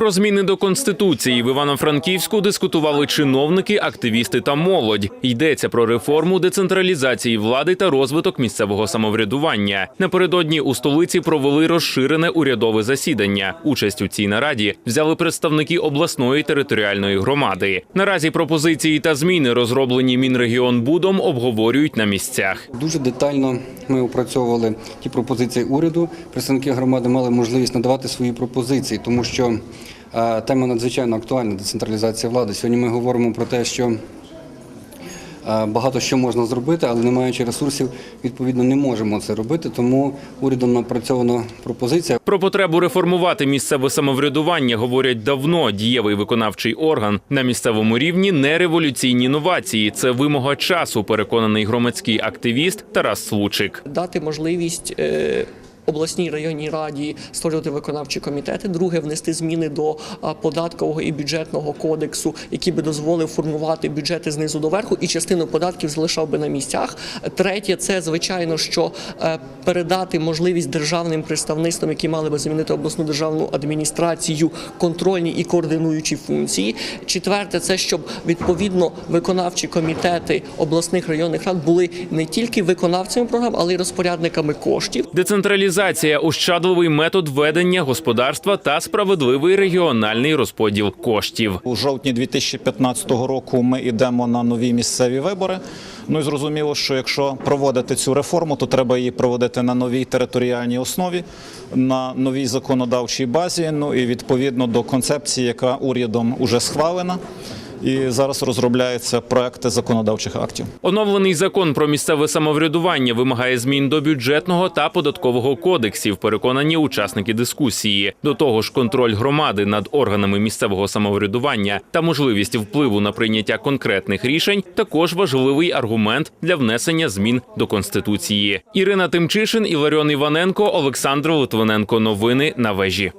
Про зміни до конституції в Івано-Франківську дискутували чиновники, активісти та молодь. Йдеться про реформу децентралізації влади та розвиток місцевого самоврядування. Напередодні у столиці провели розширене урядове засідання. Участь у цій нараді взяли представники обласної територіальної громади. Наразі пропозиції та зміни, розроблені Мінрегіонбудом, обговорюють на місцях. Дуже детально ми опрацьовували ті пропозиції уряду. Представники громади мали можливість надавати свої пропозиції, тому що тема надзвичайно актуальна децентралізація влади. Сьогодні ми говоримо про те, що е, багато що можна зробити, але не маючи ресурсів, відповідно не можемо це робити. Тому урядом напрацьована пропозиція. Про потребу реформувати місцеве самоврядування говорять давно. Дієвий виконавчий орган на місцевому рівні не революційні новації. Це вимога часу. Переконаний громадський активіст Тарас Случик. дати можливість. е, Обласній районній раді створювати виконавчі комітети. Друге, внести зміни до податкового і бюджетного кодексу, який би дозволив формувати бюджети знизу до верху, і частину податків залишав би на місцях. Третє, це звичайно, що е, передати можливість державним представництвам, які мали би замінити обласну державну адміністрацію, контрольні і координуючі функції. Четверте, це щоб відповідно виконавчі комітети обласних районних рад були не тільки виконавцями програм, але й розпорядниками коштів. Децентралізація, ощадливий метод ведення господарства та справедливий регіональний розподіл коштів. У жовтні 2015 року ми йдемо на нові місцеві вибори. Ну і зрозуміло, що якщо проводити цю реформу, то треба її проводити на новій територіальній основі, на новій законодавчій базі. Ну і відповідно до концепції, яка урядом уже схвалена. І зараз розробляються проекти законодавчих актів. Оновлений закон про місцеве самоврядування вимагає змін до бюджетного та податкового кодексів. Переконані учасники дискусії. До того ж, контроль громади над органами місцевого самоврядування та можливість впливу на прийняття конкретних рішень також важливий аргумент для внесення змін до конституції. Ірина Тимчишин, Іларіон Іваненко, Олександр Литвиненко. Новини на вежі.